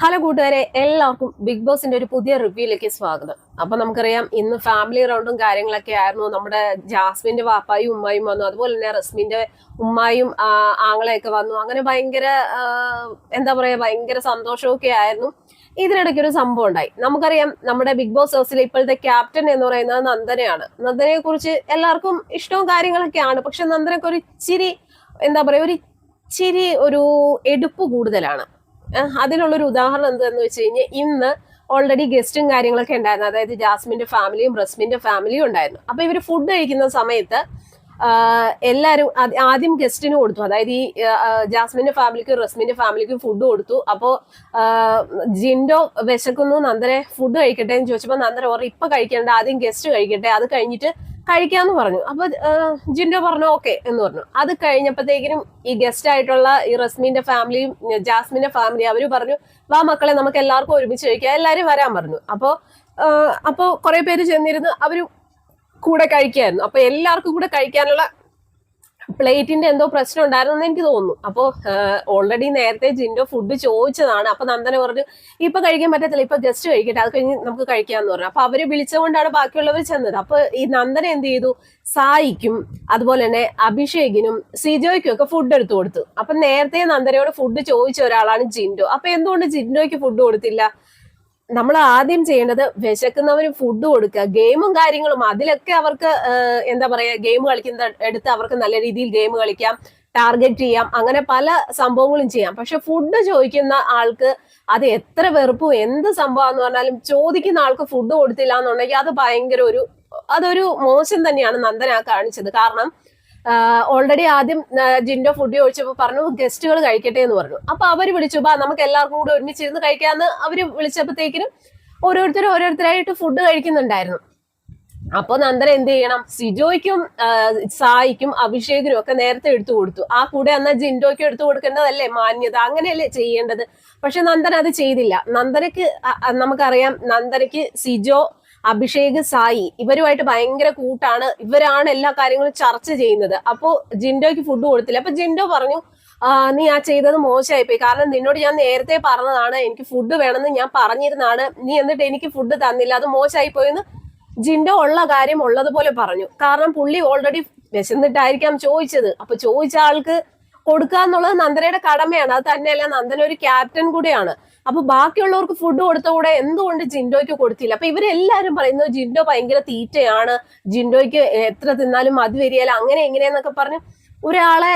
Hello കൂട്ടുകാരെ എല്ലാവർക്കും big ബോസിന്റെ ഒരു പുതിയ റിവ്യൂയിലേക്ക് സ്വാഗതം. അപ്പൊ നമുക്കറിയാം ഇന്ന് ഫാമിലി റൗണ്ടും കാര്യങ്ങളൊക്കെ ആയിരുന്നു. നമ്മുടെ ജാസ്മിന്റെ വാപ്പായും ഉമ്മായും വന്നു. അതുപോലെ തന്നെ റസ്മിന്റെ ഉമ്മായും ആങ്ങളെയൊക്കെ വന്നു. അങ്ങനെ ഭയങ്കര എന്താ പറയാ ഭയങ്കര സന്തോഷമൊക്കെ ആയിരുന്നു. ഇതിനിടയ്ക്ക് ഒരു സംഭവം ഉണ്ടായി. നമുക്കറിയാം നമ്മുടെ ബിഗ് ബോസ് ഹൗസിലെ ഇപ്പോഴത്തെ ക്യാപ്റ്റൻ എന്ന് പറയുന്നത് നന്ദനയാണ്. നന്ദനയെ കുറിച്ച് എല്ലാവർക്കും ഇഷ്ടവും കാര്യങ്ങളൊക്കെയാണ്. പക്ഷെ നന്ദനക്ക് ഒരു ഇച്ചിരി എന്താ പറയാ ഒരു ഇച്ചിരി ഒരു എടുപ്പ് കൂടുതലാണ്. അതിനുള്ളൊരു ഉദാഹരണം എന്താണെന്ന് വെച്ച് കഴിഞ്ഞാൽ ഇന്ന് ഓൾറെഡി ഗസ്റ്റും കാര്യങ്ങളൊക്കെ ഉണ്ടായിരുന്നു. അതായത് ജാസ്മിന്റെ ഫാമിലിയും റസ്മിന്റെ ഫാമിലിയും ഉണ്ടായിരുന്നു. അപ്പൊ ഇവർ ഫുഡ് കഴിക്കുന്ന സമയത്ത് എല്ലാവരും ആദ്യം ഗസ്റ്റിന് കൊടുത്തു. അതായത് ഈ ജാസ്മിന്റെ ഫാമിലിക്കും റസ്മിന്റെ ഫാമിലിക്കും ഫുഡ് കൊടുത്തു. അപ്പോൾ ജിൻഡോ വിശക്കുന്നു നന്ദനെ ഫുഡ് കഴിക്കട്ടെ എന്ന് ചോദിച്ചപ്പോൾ നന്ദന പറഞ്ഞു ഇപ്പൊ കഴിക്കേണ്ട ആദ്യം ഗസ്റ്റ് കഴിക്കട്ടെ. അത് കഴിഞ്ഞിട്ട് കഴിക്കാന്ന് പറഞ്ഞു. അപ്പൊ ജിൻഡോ പറഞ്ഞു ഓക്കെ എന്ന് പറഞ്ഞു. അത് കഴിഞ്ഞപ്പോഴത്തേക്കിനും ഈ ഗസ്റ്റ് ആയിട്ടുള്ള ഈ റസ്മിന്റെ ഫാമിലിയും ജാസ്മിന്റെ ഫാമിലി അവർ പറഞ്ഞു വാ മക്കളെ നമുക്ക് എല്ലാവർക്കും ഒരുമിച്ച് കഴിക്കാം. എല്ലാരും വരാൻ പറഞ്ഞു. അപ്പോ അപ്പോ കുറെ പേര് ചെന്നിരുന്ന് അവർ കൂടെ കഴിക്കായിരുന്നു. അപ്പൊ എല്ലാവർക്കും കൂടെ കഴിക്കാനുള്ള പ്ലേറ്റിന്റെ എന്തോ പ്രശ്നം ഉണ്ടായിരുന്നു എന്ന് എനിക്ക് തോന്നുന്നു. അപ്പോ ഓൾറെഡി നേരത്തെ ജിൻഡോ ഫുഡ് ചോദിച്ചതാണ്. അപ്പൊ നന്ദന പറഞ്ഞു ഇപ്പൊ കഴിക്കാൻ പറ്റത്തില്ല ഇപ്പൊ ഗസ്റ്റ് കഴിക്കട്ടെ അത് കഴിഞ്ഞ് നമുക്ക് കഴിക്കാന്ന് പറഞ്ഞു. അപ്പൊ അവർ വിളിച്ചുകൊണ്ടാണ് ബാക്കിയുള്ളവർ ചെന്നത്. അപ്പൊ ഈ നന്ദന എന്ത് ചെയ്തു? സായിക്കും അതുപോലെ തന്നെ അഭിഷേകിനും സിജോയ്ക്കും ഒക്കെ ഫുഡ് എടുത്തു കൊടുത്തു. അപ്പൊ നേരത്തെ നന്ദനയോട് ഫുഡ് ചോദിച്ച ഒരാളാണ് ജിൻഡോ. അപ്പൊ എന്തുകൊണ്ട് ജിൻഡോയ്ക്ക് ഫുഡ് കൊടുത്തില്ല? നമ്മൾ ആദ്യം ചെയ്യേണ്ടത് വിശക്കുന്നവന് ഫുഡ് കൊടുക്കുക. ഗെയിമും കാര്യങ്ങളും അതിലൊക്കെ അവർക്ക് എന്താ പറയാ ഗെയിം കളിക്കുന്ന എടുത്ത് അവർക്ക് നല്ല രീതിയിൽ ഗെയിം കളിക്കാം ടാർഗറ്റ് ചെയ്യാം അങ്ങനെ പല സംഭവങ്ങളും ചെയ്യാം. പക്ഷെ ഫുഡ് ചോദിക്കുന്ന ആൾക്ക് അത് എത്ര വെറുപ്പും എന്ത് സംഭവം പറഞ്ഞാലും ചോദിക്കുന്ന ആൾക്ക് ഫുഡ് കൊടുത്തില്ല എന്നുണ്ടെങ്കിൽ അത് ഭയങ്കര ഒരു അതൊരു മോശം തന്നെയാണ് നന്ദന കാണിച്ചത്. കാരണം ഓൾറെഡി ആദ്യം ജിൻഡോ ഫുഡ് ചോദിച്ചപ്പോൾ പറഞ്ഞു ഗസ്റ്റുകൾ കഴിക്കട്ടെ എന്ന് പറഞ്ഞു. അപ്പൊ അവർ വിളിച്ചു ബാ നമുക്ക് എല്ലാവർക്കും കൂടെ ഒരുമിച്ചിരുന്ന് കഴിക്കാന്ന് അവർ വിളിച്ചപ്പോഴത്തേക്കിനും ഓരോരുത്തരും ഓരോരുത്തരായിട്ട് ഫുഡ് കഴിക്കുന്നുണ്ടായിരുന്നു. അപ്പൊ നന്ദന എന്ത് ചെയ്യണം? സിജോയ്ക്കും സായിക്കും അഭിഷേകിനും ഒക്കെ നേരത്തെ എടുത്തു കൊടുത്തു. ആ കൂടെ അന്ന് ജിൻഡോയ്ക്കും എടുത്തു കൊടുക്കേണ്ടതല്ലേ? മാന്യത അങ്ങനെയല്ലേ ചെയ്യേണ്ടത്? പക്ഷെ നന്ദന അത് ചെയ്തില്ല. നന്ദനക്ക് നമുക്കറിയാം നന്ദനക്ക് സിജോ അഭിഷേക് സായി ഇവരുമായിട്ട് ഭയങ്കര കൂട്ടാണ്. ഇവരാണ് എല്ലാ കാര്യങ്ങളും ചർച്ച ചെയ്യുന്നത്. അപ്പോ ജിൻഡോയ്ക്ക് ഫുഡ് കൊടുത്തില്ല. അപ്പൊ ജിൻഡോ പറഞ്ഞു നീ ആ ചെയ്തത് മോശമായിപ്പോയി. കാരണം നിന്നോട് ഞാൻ നേരത്തെ പറഞ്ഞതാണ് എനിക്ക് ഫുഡ് വേണമെന്ന് ഞാൻ പറഞ്ഞിരുന്നാണ് നീ എന്നിട്ട് എനിക്ക് ഫുഡ് തന്നില്ല. അത് മോശമായി പോയെന്ന് ജിൻഡോ ഉള്ള കാര്യം ഉള്ളതുപോലെ പറഞ്ഞു. കാരണം പുള്ളി ഓൾറെഡി വിശന്നിട്ടായിരിക്കാം ചോദിച്ചത്. അപ്പൊ ചോദിച്ച ആൾക്ക് കൊടുക്കുക എന്നുള്ളത് നന്ദനയുടെ കടമയാണ്. അത് തന്നെയല്ല നന്ദന ഒരു ക്യാപ്റ്റൻ കൂടെയാണ്. അപ്പൊ ബാക്കിയുള്ളവർക്ക് ഫുഡ് കൊടുത്ത കൂടെ എന്തുകൊണ്ട് ജിൻഡോയ്ക്ക് കൊടുത്തില്ല? അപ്പൊ ഇവരെല്ലാരും പറയുന്നത് ജിൻഡോ ഭയങ്കര തീറ്റയാണ്. ജിൻഡോയ്ക്ക് എത്ര തിന്നാലും മതി വരികയില്ല. അങ്ങനെ എങ്ങനെയെന്നൊക്കെ പറഞ്ഞ് ഒരാളെ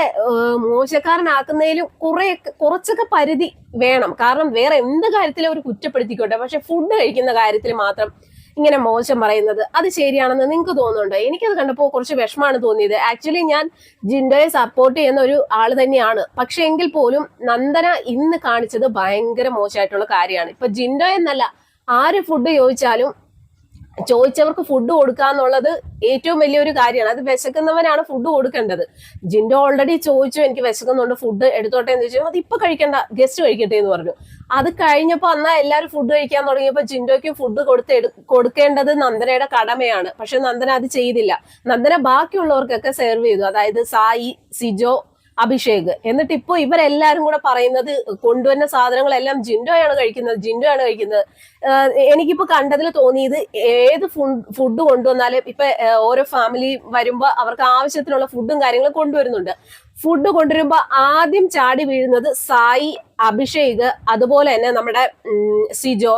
മോശക്കാരനാക്കുന്നതിലും കുറെ കുറച്ചൊക്കെ പരിധി വേണം. കാരണം വേറെ എന്ത് കാര്യത്തിലും അവർ കുറ്റപ്പെടുത്തിക്കോട്ടെ. പക്ഷെ ഫുഡ് കഴിക്കുന്ന കാര്യത്തിൽ മാത്രം ഇങ്ങനെ മോശം പറയുന്നത്. അത് ശരിയാണെന്ന് നിങ്ങൾക്ക് തോന്നുന്നുണ്ടോ? എനിക്കത് കണ്ടപ്പോൾ കുറച്ച് വിഷമാണ് തോന്നിയത്. ആക്ച്വലി ഞാൻ ജിൻഡോയെ സപ്പോർട്ട് ചെയ്യുന്ന ഒരു ആൾ തന്നെയാണ്. പക്ഷെ എങ്കിൽ പോലും നന്ദന ഇന്ന് കാണിച്ചത് ഭയങ്കര മോശമായിട്ടുള്ള കാര്യമാണ്. ഇപ്പൊ ജിൻഡോ എന്നല്ല ആര് ഫുഡ് ചോദിച്ചാലും ചോദിച്ചവർക്ക് ഫുഡ് കൊടുക്കുക എന്നുള്ളത് ഏറ്റവും വലിയൊരു കാര്യമാണ്. അത് വിശക്കുന്നവനാണ് ഫുഡ് കൊടുക്കേണ്ടത്. ജിൻഡോ ഓൾറെഡി ചോദിച്ചു എനിക്ക് വിശക്കുന്നുണ്ട് ഫുഡ് എടുത്തോട്ടെ? എന്ന് ചോദിച്ചു. അത് ഇപ്പൊ കഴിക്കണ്ട ഗസ്റ്റ് കഴിക്കട്ടെ എന്ന് പറഞ്ഞു. അത് കഴിഞ്ഞപ്പോ അന്നാ എല്ലാവരും ഫുഡ് കഴിക്കാൻ തുടങ്ങിയപ്പോ ജിൻഡോയ്ക്ക് ഫുഡ് കൊടുത്ത് കൊടുക്കേണ്ടത് നന്ദനയുടെ കടമയാണ്. പക്ഷെ നന്ദന അത് ചെയ്തില്ല. നന്ദന ബാക്കിയുള്ളവർക്കൊക്കെ സെർവ് ചെയ്തു. അതായത് സായി സിജോ അഭിഷേക്. എന്നിട്ട് ഇപ്പോ ഇവരെല്ലാരും കൂടെ പറയുന്നത് കൊണ്ടുവന്ന സാധനങ്ങളെല്ലാം ജിൻഡോയാണ് കഴിക്കുന്നത് ജിൻഡോയാണ് കഴിക്കുന്നത്. എനിക്കിപ്പോ കണ്ടതിൽ തോന്നിയത് ഏത് ഫുഡ് കൊണ്ടുവന്നാലും ഇപ്പൊ ഓരോ ഫാമിലി വരുമ്പോ അവർക്ക് ആവശ്യത്തിനുള്ള ഫുഡും കാര്യങ്ങളും കൊണ്ടുവരുന്നുണ്ട്. ഫുഡ് കൊണ്ടുവരുമ്പോ ആദ്യം ചാടി വീഴുന്നത് സായി അഭിഷേക് അതുപോലെ തന്നെ നമ്മുടെ സിജോ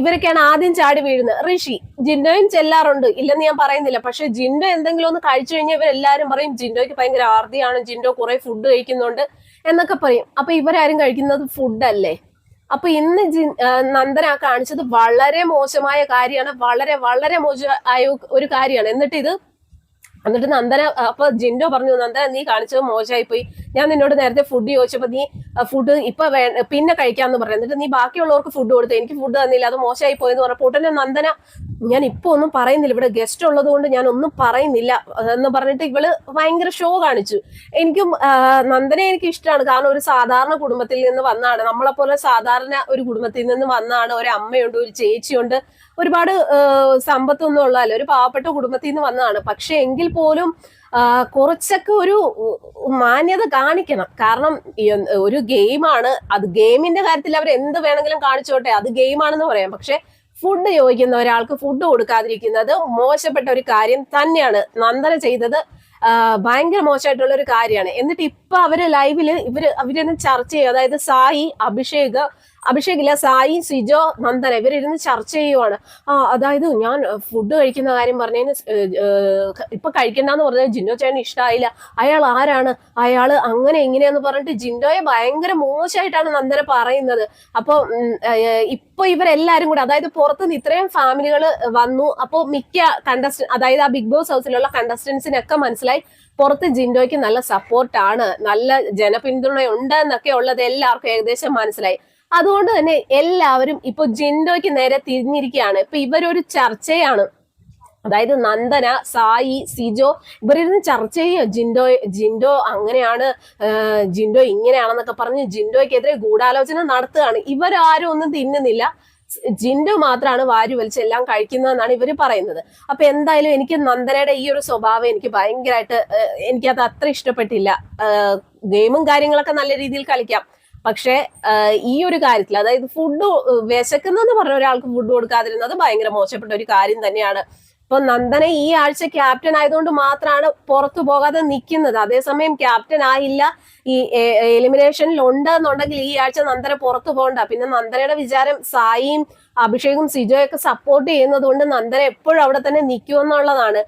ഇവരൊക്കെയാണ് ആദ്യം ചാടി വീഴുന്നത്. ഋഷി ജിൻഡോയും ചെല്ലാറുണ്ട്. ഇല്ലെന്ന് ഞാൻ പറയുന്നില്ല. പക്ഷെ ജിൻഡോ എന്തെങ്കിലും ഒന്ന് കഴിച്ചു കഴിഞ്ഞാൽ ഇവരെല്ലാരും പറയും ജിൻഡോയ്ക്ക് ഭയങ്കര ആർതിയാണ് ജിൻഡോ കുറെ ഫുഡ് കഴിക്കുന്നുണ്ട് എന്നൊക്കെ പറയും. അപ്പൊ ഇവരാരും കഴിക്കുന്നത് ഫുഡല്ലേ അപ്പൊ ഇന്ന് ജി നന്ദന കാണിച്ചത് വളരെ മോശമായ കാര്യമാണ് വളരെ വളരെ മോശമായ ഒരു കാര്യമാണ്. എന്നിട്ട് ഇത് എന്നിട്ട് നന്ദന അപ്പൊ ജിൻഡോ പറഞ്ഞു നന്ദന നീ കാണിച്ചത് മോശമായി പോയി ഞാൻ നിന്നോട് നേരത്തെ ഫുഡ് ചോദിച്ചപ്പോ നീ ഫുഡ് ഇപ്പൊ വേ പിന്നെ കഴിക്കാന്ന് പറഞ്ഞു. എന്നിട്ട് നീ ബാക്കിയുള്ളവർക്ക് ഫുഡ് കൊടുത്തു. എനിക്ക് ഫുഡ് തന്നില്ല അത് മോശമായി പോയെന്ന് പറഞ്ഞപ്പോൾ ഉടനെ നന്ദന ഞാൻ ഇപ്പൊ ഒന്നും പറയുന്നില്ല. ഇവിടെ ഗസ്റ്റ് ഉള്ളത് കൊണ്ട് ഞാൻ ഒന്നും പറയുന്നില്ല. എന്ന് പറഞ്ഞിട്ട് ഇവൾ ഭയങ്കര ഷോ കാണിച്ചു. എനിക്കും നന്ദനെ എനിക്ക് ഇഷ്ടമാണ് കാരണം ഒരു സാധാരണ കുടുംബത്തിൽ നിന്ന് വന്നാണ്. നമ്മളെ പോലെ സാധാരണ ഒരു കുടുംബത്തിൽ നിന്ന് വന്നാണ്. ഒരു അമ്മയുണ്ട് ഒരു ചേച്ചിയുണ്ട്. ഒരുപാട് സമ്പത്തൊന്നും ഉള്ളതല്ല. ഒരു പാവപ്പെട്ട കുടുംബത്തിൽ നിന്ന് വന്നതാണ് പക്ഷെ എങ്കിൽ പോലും കുറച്ചൊക്കെ ഒരു മാന്യത കാണിക്കണം. കാരണം ഒരു ഗെയിമാണ് അത് ഗെയിമിന്റെ കാര്യത്തിൽ അവർ എന്ത് വേണമെങ്കിലും കാണിച്ചോട്ടെ. അത് ഗെയിമാണെന്ന് പറയാം. പക്ഷെ ഫുഡ് ചോദിക്കുന്ന ഒരാൾക്ക് ഫുഡ് കൊടുക്കാതിരിക്കുന്നത് മോശപ്പെട്ട ഒരു കാര്യം തന്നെയാണ്. നന്ദന ചെയ്തത് ഭയങ്കര മോശമായിട്ടുള്ള ഒരു കാര്യമാണ്. എന്നിട്ട് ഇപ്പൊ അവർ ലൈവിൽ ഇവർ അവരെന്നെ ചർച്ച ചെയ്യും. അതായത് സായി അഭിഷേക് അഭിഷേക് ഇല്ല സായി സിജോ നന്ദന ഇവരിരുന്ന് ചർച്ച ചെയ്യുവാണ്. ആ അതായത് ഞാൻ ഫുഡ് കഴിക്കുന്ന കാര്യം പറഞ്ഞതിന് ഇപ്പൊ കഴിക്കണ്ടെന്ന് പറഞ്ഞത് ജിൻഡോ ചേട്ടന് ഇഷ്ടമായില്ല അയാൾ ആരാണ്? അയാൾ അങ്ങനെ ഇങ്ങനെയെന്ന് പറഞ്ഞിട്ട് ജിൻഡോയെ ഭയങ്കര മോശമായിട്ടാണ് നന്ദന പറയുന്നത്. അപ്പൊ ഇപ്പൊ ഇവരെല്ലാരും കൂടെ അതായത് പുറത്തുനിന്ന് ഇത്രയും ഫാമിലികൾ വന്നു. അപ്പോ മിക്ക കണ്ടസ്റ്റന്റ് അതായത് ആ ബിഗ് ബോസ് ഹൗസിലുള്ള കണ്ടസ്റ്റൻസിനൊക്കെ മനസ്സിലായി. പുറത്ത് ജിൻഡോയ്ക്ക് നല്ല സപ്പോർട്ടാണ് നല്ല ജനപിന്തുണ ഉണ്ട് എന്നൊക്കെ ഉള്ളത് എല്ലാവർക്കും ഏകദേശം മനസ്സിലായി. അതുകൊണ്ട് തന്നെ എല്ലാവരും ഇപ്പൊ ജിൻഡോയ്ക്ക് നേരെ തിരിഞ്ഞിരിക്കുകയാണ്. ഇപ്പൊ ഇവരൊരു ചർച്ചയാണ്. അതായത് നന്ദന സായി സിജോ ഇവരിരുന്ന് ചർച്ച ചെയ്യുക. ജിൻഡോ ജിൻഡോ അങ്ങനെയാണ് ജിൻഡോ ഇങ്ങനെയാണെന്നൊക്കെ പറഞ്ഞ് ജിൻഡോയ്ക്കെതിരെ ഗൂഢാലോചന നടത്തുകയാണ്. ഇവരാരും ഒന്നും തിന്നുന്നില്ല. ജിൻഡോ മാത്രമാണ് വാരി വലിച്ച് എല്ലാം കഴിക്കുന്നതെന്നാണ് ഇവർ പറയുന്നത്. അപ്പൊ എന്തായാലും എനിക്ക് നന്ദനയുടെ ഈ ഒരു സ്വഭാവം എനിക്ക് ഭയങ്കരമായിട്ട് എനിക്കത് അത്ര ഇഷ്ടപ്പെട്ടില്ല. ഗെയിമും കാര്യങ്ങളൊക്കെ നല്ല രീതിയിൽ കളിക്കാം. പക്ഷേ ഈ ഒരു കാര്യത്തിൽ അതായത് ഫുഡ് വിശക്കുന്നെന്ന് പറഞ്ഞ ഒരാൾക്ക് ഫുഡ് കൊടുക്കാതിരുന്നത് ഭയങ്കര മോശപ്പെട്ട ഒരു കാര്യം തന്നെയാണ്. ഇപ്പൊ നന്ദന ഈ ആഴ്ച ക്യാപ്റ്റൻ ആയതുകൊണ്ട് മാത്രമാണ് പുറത്തു പോകാതെ നിൽക്കുന്നത് അതേസമയം ക്യാപ്റ്റൻ ആയില്ല. ഈ എലിമിനേഷനിൽ ഉണ്ട് എന്നുണ്ടെങ്കിൽ ഈ ആഴ്ച നന്ദന പുറത്തു പോകണ്ട. പിന്നെ നന്ദനയുടെ വിചാരം സായിയും അഭിഷേകും സിജോയൊക്കെ സപ്പോർട്ട് ചെയ്യുന്നത് കൊണ്ട് നന്ദന എപ്പോഴും അവിടെ തന്നെ നിൽക്കുമെന്നുള്ളതാണ്.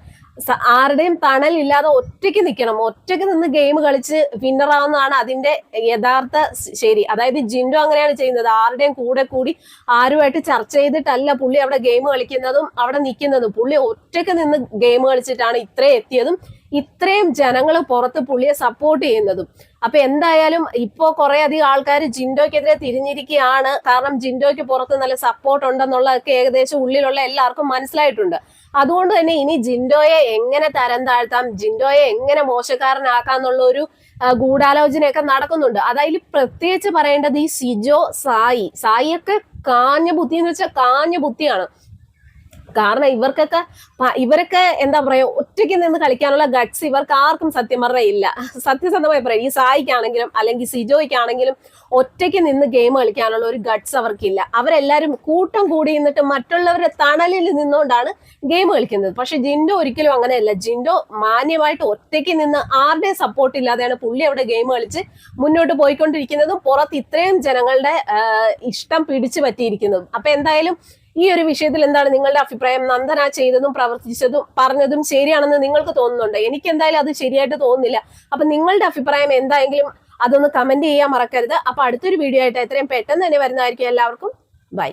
ആരുടെയും തണലില്ലാതെ ഒറ്റയ്ക്ക് നിൽക്കണം ഒറ്റയ്ക്ക് നിന്ന് ഗെയിം കളിച്ച് വിന്നർ ആവുന്നതാണ് അതിന്റെ യഥാർത്ഥ ശരി. അതായത് ജിൻഡോ അങ്ങനെയാണ് ചെയ്യുന്നത്. ആരുടെയും കൂടെ കൂടി ആരുമായിട്ട് ചർച്ച ചെയ്തിട്ടല്ല പുള്ളി അവിടെ ഗെയിം കളിക്കുന്നതും അവിടെ നിൽക്കുന്നതും പുള്ളി ഒറ്റയ്ക്ക് നിന്ന് ഗെയിം കളിച്ചിട്ടാണ് ഇത്രയും എത്തിയതും ഇത്രയും ജനങ്ങൾ പുറത്ത് പുള്ളിയെ സപ്പോർട്ട് ചെയ്യുന്നതും. അപ്പൊ എന്തായാലും ഇപ്പോ കുറെ അധികം ആൾക്കാർ ജിൻഡോയ്ക്കെതിരെ തിരിഞ്ഞിരിക്കുകയാണ്. കാരണം ജിൻഡോയ്ക്ക് പുറത്ത് നല്ല സപ്പോർട്ട് ഉണ്ടെന്നുള്ളതൊക്കെ ഏകദേശം ഉള്ളിലുള്ള എല്ലാവർക്കും മനസ്സിലായിട്ടുണ്ട്. അതുകൊണ്ട് തന്നെ ഇനി ജിൻഡോയെ എങ്ങനെ തരം താഴ്ത്താം? ജിൻഡോയെ എങ്ങനെ മോശക്കാരനാക്കാന്നുള്ള ഒരു ഗൂഢാലോചനയൊക്കെ നടക്കുന്നുണ്ട്. അതായത് പ്രത്യേകിച്ച് പറയേണ്ടത് ഈ സിജോ സായി. സായിയൊക്കെ കാഞ്ഞ ബുദ്ധി എന്ന് വെച്ചാൽ കാഞ്ഞ ബുദ്ധിയാണ്. കാരണം ഇവർക്കൊക്കെ ഇവരൊക്കെ എന്താ പറയാ ഒറ്റയ്ക്ക് നിന്ന് കളിക്കാനുള്ള ഗട്സ് ഇവർക്ക് ആർക്കും സത്യം പറഞ്ഞാൽ ഇല്ല. സത്യസന്ധമായി പറയാം. ഈ സായിക്കാണെങ്കിലും അല്ലെങ്കിൽ സിജോയ്ക്കാണെങ്കിലും ഒറ്റയ്ക്ക് നിന്ന് ഗെയിം കളിക്കാനുള്ള ഒരു ഗട്സ് അവർക്കില്ല. അവരെല്ലാവരും കൂട്ടം കൂടി നിന്നിട്ട് മറ്റുള്ളവരുടെ തണലിൽ നിന്നുകൊണ്ടാണ് ഗെയിം കളിക്കുന്നത്. പക്ഷെ ജിൻഡോ ഒരിക്കലും അങ്ങനെയല്ല. ജിൻഡോ മാന്യമായിട്ട് ഒറ്റയ്ക്ക് നിന്ന് ആരുടെയും സപ്പോർട്ട് ഇല്ലാതെയാണ് പുള്ളി അവിടെ ഗെയിം കളിച്ച് മുന്നോട്ട് പോയിക്കൊണ്ടിരിക്കുന്നതും പുറത്ത് ഇത്രയും ജനങ്ങളുടെ ഇഷ്ടം പിടിച്ചു പറ്റിയിരിക്കുന്നതും. അപ്പൊ എന്തായാലും ഈ ഒരു വിഷയത്തിൽ എന്താണ് നിങ്ങളുടെ അഭിപ്രായം? നന്ദന ചെയ്തതും പ്രവർത്തിച്ചതും പറഞ്ഞതും ശരിയാണെന്ന് നിങ്ങൾക്ക് തോന്നുന്നുണ്ട്? എനിക്ക് എന്തായാലും അത് ശരിയായിട്ട് തോന്നുന്നില്ല. അപ്പൊ നിങ്ങളുടെ അഭിപ്രായം എന്തായെങ്കിലും അതൊന്ന് കമന്റ് ചെയ്യാൻ മറക്കരുത്. അപ്പൊ അടുത്തൊരു വീഡിയോ ആയിട്ട് എത്രയും പെട്ടെന്ന് തന്നെ വരുന്നതായിരിക്കും. എല്ലാവർക്കും ബൈ